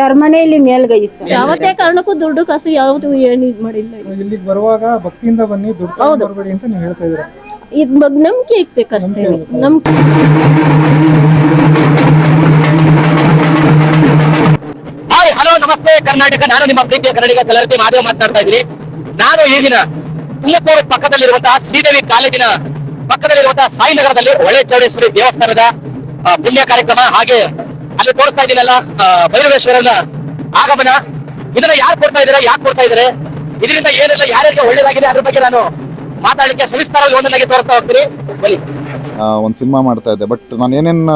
ಧರ್ಮನೇ ಇಲ್ಲಿ ಮೇಲ್ಗೈ ಸರ್. ಯಾವತ್ತೇ ಕಾರಣಕ್ಕೂ ದುಡ್ಡು ಕಾಸು ಯಾವುದು ಏನು ಇದು ಮಾಡಿಲ್ಲ ಇಲ್ಲಿಗೆ ಬರುವಾಗ ಭಕ್ತಿಯಿಂದ ಬನ್ನಿ ದುಡ್ಡು ತಗೊಂಡ್ ಬರ್ಬೇಡಿ ಅಂತ ನೀವು ಹೇಳ್ತಾ ಇದ್ದೀರಾ? ಇದ್ ಬಗ್ಗೆ ನಂಬಿಕೆ ಇಕ್ಬೇಕಷ್ಟೇ ನಮ್ ಹಾಯ್ ಹಲೋ ನಮಸ್ತೆ. ಕರ್ನಾಟಕ ನಾನು ನಿಮ್ಮ ಪ್ರೀತಿಯ ಕನ್ನಡಿಗ ಕಲರ್ತಿ ಮಾಧವ ಮಾತನಾಡ್ತಾ ಇದ್ದೀನಿ. ನಾನು ಈಗಿನ ದಿನ ತುಮಕೂರು ಪಕ್ಕದಲ್ಲಿರುವಂತಹ ಶ್ರೀದೇವಿ ಕಾಲೇಜಿನ ಪಕ್ಕದಲ್ಲಿರುವಂತಹ ಸಾಯಿನಗರದಲ್ಲಿ ಒಳೆ ಚೌಡೇಶ್ವರಿ ದೇವಸ್ಥಾನದ ಆ, ಪುಣ್ಯ ಕಾರ್ಯಕ್ರಮ ಹಾಗೆ ಅಲ್ಲಿ ತೋರಿಸ್ತಾ ಇದ್ದೀನಲ್ಲ ಭೈರವೇಶ್ವರನ ಆಗಮನ. ಇದನ್ನ ಯಾರು ಕೊಡ್ತಾ ಇದಾರೆ, ಯಾಕೆ ಕೊಡ್ತಾ ಇದಾರೆ? ಇದರಿಂದ ಏನೆಲ್ಲ ಯಾರ್ಯಾರಿಗೆ ಒಳ್ಳೇದಾಗಿದೆ ಅದ್ರ ಬಗ್ಗೆ ನಾನು ಮಾತಾಡಲಿಕ್ಕೆ ಸವಿಸ್ತಾರವಾಗಿ ಒಂದನಾಗಿ ತೋರಿಸ್ತಾ ಹೋಗ್ತೀನಿ. ಬಲಿ ಒಂದು ಸಿನಿಮಾ ಮಾಡ್ತಾ ಇದ್ದೆ, ಬಟ್ ನಾನು ಏನೇನು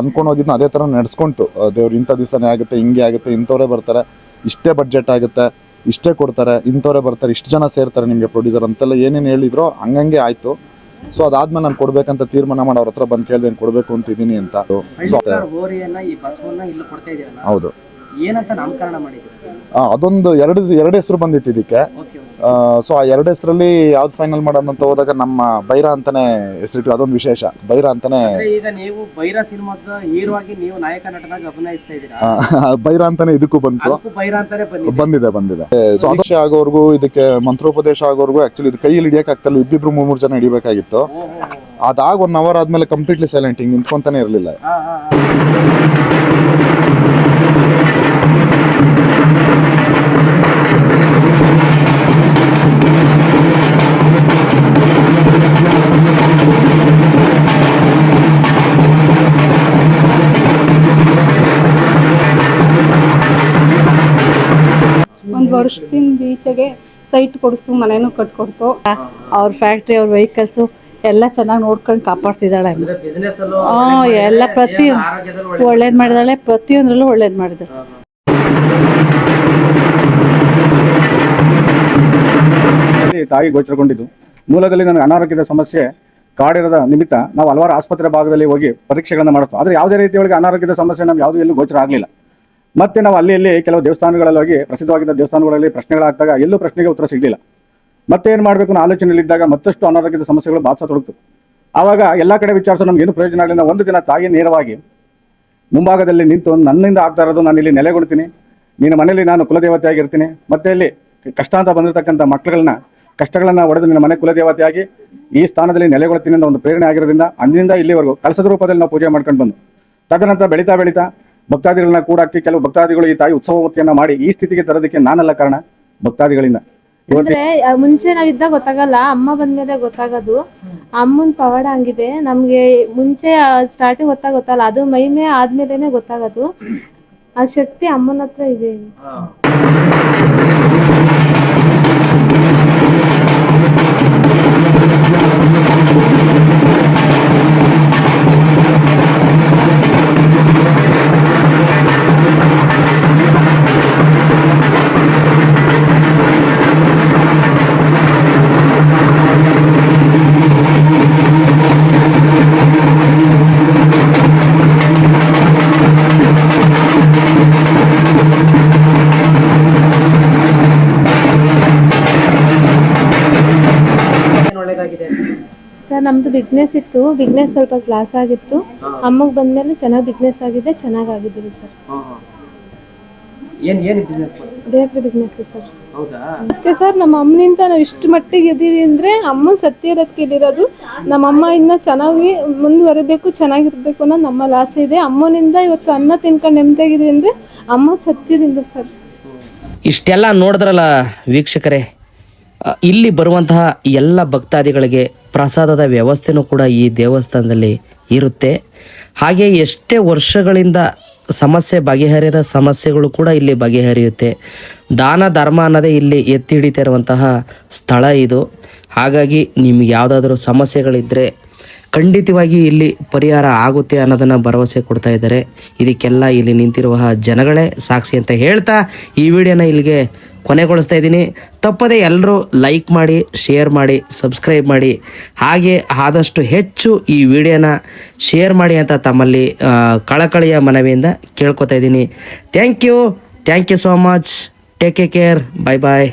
ಅನ್ಕೊಂಡು ಹೋಗಿದ್ನ ಅದೇ ಥರ ನಡೆಸ್ಕೊಂತು ದೇವ್ರು ಇಂಥ ದಿವಸನೇ ಆಗುತ್ತೆ, ಹಿಂಗೆ ಆಗುತ್ತೆ, ಇಂಥವರೇ ಬರ್ತಾರೆ, ಇಷ್ಟೇ ಬಡ್ಜೆಟ್ ಆಗುತ್ತೆ, ಇಷ್ಟೇ ಕೊಡ್ತಾರೆ, ಇಂಥವರೇ ಬರ್ತಾರೆ, ಇಷ್ಟು ಜನ ಸೇರ್ತಾರೆ ನಿಮಗೆ ಪ್ರೊಡ್ಯೂಸರ್ ಅಂತೆಲ್ಲ ಏನೇನು ಹೇಳಿದ್ರೋ ಹಂಗಂಗೆ ಆಯಿತು. ಸೊ ಅದಾದ್ಮೇಲೆ ನಾನು ಕೊಡ್ಬೇಕಂತ ತೀರ್ಮಾನ ಮಾಡಿ ಅವ್ರ ಹತ್ರ ಬಂದು ಕೇಳಿದೆ ಕೊಡ್ಬೇಕು ಅಂತ. ಇದೀನಿ ಅಂತ ಸೊ ಹೌದು. ಅದೊಂದು ಎರಡು ಎರಡು ಹೆಸರು ಬಂದಿತ್ತು ಇದಕ್ಕೆ. ಸೊ ಆ ಎರಡು ಹೆಸರಲ್ಲಿ ಯಾವ್ದು ಫೈನಲ್ ಅಂತ ಹೋದಾಗ ನಮ್ಮ ಬೈರ ಅಂತಾನೆ ಹೆಸರಿಟ್ಟು ಅದೊಂದು ವಿಶೇಷ. ಬೈರ ಅಂತಾನೆ ಈಗ ನೀವು ಬೈರ ಸಿನಿಮಾದ ಹೀರೋ ಆಗಿ ನೀವು ನಾಯಕ ನಟನಾಗಿ ಅಭಿನಯಿಸ್ತಾ ಇದೀರಾ ಆ, ಬೈರ ಅಂತಾನೆ ಇದಕ್ಕೂ ಬಂತು. ಬೈರ ಅಂತಾನೆ ಬಂದಿದೆ. ಬಂದಿದೆ ಸೊ ಅದಕ್ಕೆ ಆಗೋರ್ಗು ಇದಕ್ಕೆ ಮಂತ್ರೋಪದೇಶ ಆಗೋರ್ಗು ಆಕ್ಚುಲಿ ಇದು ಕೈಯಲ್ಲಿ ಹಿಡಿಯಕ್ಕೆ ಆಗ್ತಲ್ಲ ಇಬ್ಬಿಬ್ರು ಮೂರ್ ಮೂರು ಜನ ಹಿಡಿಬೇಕಾಗಿತ್ತು. ಅದಾಗ ಒನ್ ಅವರ್ ಆದ್ಮೇಲೆ ಕಂಪ್ಲೀಟ್ಲಿ ಸೈಲೆಂಟ್ ಹಿಂಗ್ ನಿಂತ್ಕೊಂತಾನೆ ಇರ್ಲಿಲ್ಲ. ಒಂದು ವರ್ಷದಿಂದ ಈಚೆಗೆ ಸೈಟ್ ಕೊಡಿಸ್ತು ಮನೇನು ಕಟ್ಕೊಡ್ತು. ಅವ್ರ ಫ್ಯಾಕ್ಟ್ರಿ ಅವ್ರ ವೆಹಿಕಲ್ಸ್ ಎಲ್ಲ ಚೆನ್ನಾಗಿ ನೋಡ್ಕೊಂಡು ಕಾಪಾಡ್ತಿದ್ದಾಳೆ. ಎಲ್ಲ ಪ್ರತಿ ಒಳ್ಳೇದ್ ಮಾಡಿದಾಳೆ ಪ್ರತಿಯೊಂದ್ರಲ್ಲೂ ಒಳ್ಳೇದ್ ಮಾಡಿದಾಳೆ ತಾಯಿ ಗೋಚರಗೊಂಡಿದ್ದು. ಮೂಲದಲ್ಲಿ ನನಗೆ ಅನಾರೋಗ್ಯದ ಸಮಸ್ಯೆ ಕಾಡಿರದ ನಿಮಿತ್ತ ನಾವು ಹಲವಾರು ಆಸ್ಪತ್ರೆ ಭಾಗದಲ್ಲಿ ಹೋಗಿ ಪರೀಕ್ಷೆಗಳನ್ನು ಮಾಡುತ್ತೋ ಆದರೆ ಯಾವುದೇ ರೀತಿಯೊಳಗೆ ಅನಾರೋಗ್ಯದ ಸಮಸ್ಯೆ ನಮ್ಗೆ ಯಾವುದೂ ಎಲ್ಲೂ ಗೋಚರ ಆಗಲಿಲ್ಲ. ಮತ್ತೆ ನಾವು ಅಲ್ಲಿ ಇಲ್ಲಿ ಕೆಲವು ದೇವಸ್ಥಾನಗಳಲ್ಲಿ ಹೋಗಿ ಪ್ರಸಿದ್ಧವಾಗಿದ್ದ ದೇವಸ್ಥಾನಗಳಲ್ಲಿ ಪ್ರಶ್ನೆಗಳಾಗ್ದಾಗ ಎಲ್ಲೂ ಪ್ರಶ್ನೆಗೆ ಉತ್ತರ ಸಿಗಲಿಲ್ಲ. ಮತ್ತೆ ಏನು ಮಾಡಬೇಕು ಅನ್ನೋ ಆಲೋಚನೆಯಲ್ಲಿದ್ದಾಗ ಮತ್ತಷ್ಟು ಅನಾರೋಗ್ಯದ ಸಮಸ್ಯೆಗಳು ಬಾಧಿಸತೊಡಗಿತು ಆವಾಗ ಎಲ್ಲ ಕಡೆ ವಿಚಾರಿಸೋ ನಮ್ಗೆ ಏನು ಪ್ರಯೋಜನ ಆಗಲಿಲ್ಲ. ಒಂದು ದಿನ ತಾಯಿ ನೇರವಾಗಿ ಮುಂಭಾಗದಲ್ಲಿ ನಿಂತು ನನ್ನಿಂದ ಆಗ್ತಾ ಇರೋದು ನಾನು ಇಲ್ಲಿ ನೆಲೆಗೊಳ್ತೀನಿ. ನಿನ್ನ ಮನೆಯಲ್ಲಿ ನಾನು ಕುಲದೇವತೆ ಆಗಿರ್ತೀನಿ ಮತ್ತೆ ಇಲ್ಲಿ ಕಷ್ಟ ಅಂತ ಬಂದಿರತಕ್ಕಂಥ ಮಕ್ಕಳನ್ನ, ಕಷ್ಟಗಳನ್ನ ಒಡೆದು ನಿನ್ನ ಮನೆ ಕುಲದೇವತೆಯಾಗಿ ಈ ಸ್ಥಾನದಲ್ಲಿ ನೆಲೆಗೊಳ್ತೀನಿ ಅಂತ ಒಂದು ಪ್ರೇರಣೆ ಆಗಿರೋದ್ರಿಂದ ಅಂದಿನಿಂದ ಇಲ್ಲಿವರೆಗೂ ಕಲಸದ ರೂಪದಲ್ಲಿ ನಾವು ಪೂಜೆ ಮಾಡ್ಕೊಂಡು ಬಂದು ತದನಂತರ ಬೆಳೀತಾ ಬೆಳೀತಾ ಭಕ್ತಾದಿಗಳನ್ನ ಕೂಡ ಹಾಕಿ ಕೆಲವು ಭಕ್ತಾದಿಗಳು ಈ ತಾಯಿ ಉತ್ಸವವತಿಯನ್ನ ಮಾಡಿ ಈ ಸ್ಥಿತಿಗೆ ತರೋದಕ್ಕೆ ನಾನಲ್ಲ ಕಾರಣ ಭಕ್ತಾದಿಗಳಿಂದ. ಅಂದ್ರೆ ಮುಂಚೆ ನಾವಿದ್ದಾಗ ಗೊತ್ತಾಗಲ್ಲ ಅಮ್ಮ ಬಂದ್ಮೇಲೆ ಗೊತ್ತಾಗೋದು. ಅಮ್ಮನ್ ಪವಾಡ ಹಂಗಿದೆ. ನಮ್ಗೆ ಮುಂಚೆ ಸ್ಟಾರ್ಟಿಂಗ್ ಗೊತ್ತಾಗ ಗೊತ್ತಲ್ಲ ಅದು ಮೈಮೆ ಆದ್ಮೇಲೆನೆ ಗೊತ್ತಾಗೋದು. ಆ ಶಕ್ತಿ ಅಮ್ಮನ ಹತ್ರ ಇದೆ. ನಮ್ದು ಬಿಸ್ನೆಸ್ ಇತ್ತು. ಬಿಸ್ನೆಸ್ ಸ್ವಲ್ಪ ಲಾಸ್ ಆಗಿತ್ತು. ಅಮ್ಮಗ್ ಬಂದ್ಮೇಲೆ ಚೆನ್ನಾಗಿ ಬಿಸ್ನೆಸ್ ಆಗಿದೆ ಚೆನ್ನಾಗ್ ಆಗಿದ್ದೀವಿ ಸರ್. ಏನ್ ಏನ್ ಬಿಸ್ನೆಸ್ ಮಾಡ್ತೀರಾ? ಬೇಕ್ರಿ ಬಿಸ್ನೆಸ್ ಸರ್. ಹೌದಾ? ಮತ್ತೆ ಸರ್ ನಮ್ಮ ಅಮ್ಮನಿಂದ ನಾವು ಇಷ್ಟು ಮಟ್ಟಿಗೆ ಇದ್ದೀವಿ ಅಂದ್ರೆ ಅಮ್ಮನ ಸತ್ಯ ಇರೋದಕ್ಕೆ ಇಲ್ಲಿರೋದು ನಮ್ಮ ಅಮ್ಮ ಇನ್ನ ಚೆನ್ನಾಗಿ ಮುಂದುವರಿಬೇಕು ಚೆನ್ನಾಗಿರ್ಬೇಕು ಅನ್ನೋ ನಮ್ಮ ಆಸೆ ಇದೆ. ಅಮ್ಮನಿಂದ ಇವತ್ತು ಅನ್ನ ತಿನ್ಕೊಂಡು ನೆಮ್ಮದಿಯಾಗಿದೆ ಅಂದ್ರೆ ಅಮ್ಮ ಸತ್ಯದಿಂದ ಸರ್. ಇಷ್ಟೆಲ್ಲ ನೋಡಿದ್ರಲ್ಲ ವೀಕ್ಷಕರೇ ಇಲ್ಲಿ ಬರುವಂತಹ ಎಲ್ಲ ಭಕ್ತಾದಿಗಳಿಗೆ ಪ್ರಸಾದದ ವ್ಯವಸ್ಥೆನೂ ಕೂಡ ಈ ದೇವಸ್ಥಾನದಲ್ಲಿ ಇರುತ್ತೆ. ಹಾಗೆ ಎಷ್ಟೇ ವರ್ಷಗಳಿಂದ ಸಮಸ್ಯೆ ಬಗೆಹರಿಯದ ಸಮಸ್ಯೆಗಳು ಕೂಡ ಇಲ್ಲಿ ಬಗೆಹರಿಯುತ್ತೆ. ದಾನ ಧರ್ಮ ಅನ್ನೋದೇ ಇಲ್ಲಿ ಎತ್ತಿ ಹಿಡಿತಾ ಇರುವಂತಹ ಸ್ಥಳ ಇದು. ಹಾಗಾಗಿ ನಿಮ್ಗೆ ಯಾವುದಾದ್ರೂ ಸಮಸ್ಯೆಗಳಿದ್ದರೆ ಖಂಡಿತವಾಗಿ ಇಲ್ಲಿ ಪರಿಹಾರ ಆಗುತ್ತೆ ಅನ್ನೋದನ್ನು ಭರವಸೆ ಕೊಡ್ತಾ ಇದ್ದಾರೆ. ಇದಕ್ಕೆಲ್ಲ ಇಲ್ಲಿ ನಿಂತಿರುವ ಜನಗಳೇ ಸಾಕ್ಷಿ ಅಂತ ಹೇಳ್ತಾ ಈ ವಿಡಿಯೋನ ಇಲ್ಲಿಗೆ ಕೊನೆಗೊಳಿಸ್ತಾ ಇದ್ದೀನಿ. ತಪ್ಪದೆ ಎಲ್ಲರೂ ಲೈಕ್ ಮಾಡಿ ಶೇರ್ ಮಾಡಿ ಸಬ್ಸ್ಕ್ರೈಬ್ ಮಾಡಿ. ಹಾಗೆ ಆದಷ್ಟು ಹೆಚ್ಚು ಈ ವಿಡಿಯೋನ ಶೇರ್ ಮಾಡಿ ಅಂತ ತಮ್ಮಲ್ಲಿ ಕಳಕಳಿಯ ಮನವಿಯಿಂದ ಕೇಳ್ಕೊತಾ ಇದ್ದೀನಿ. Thank you thank you so much take care bye bye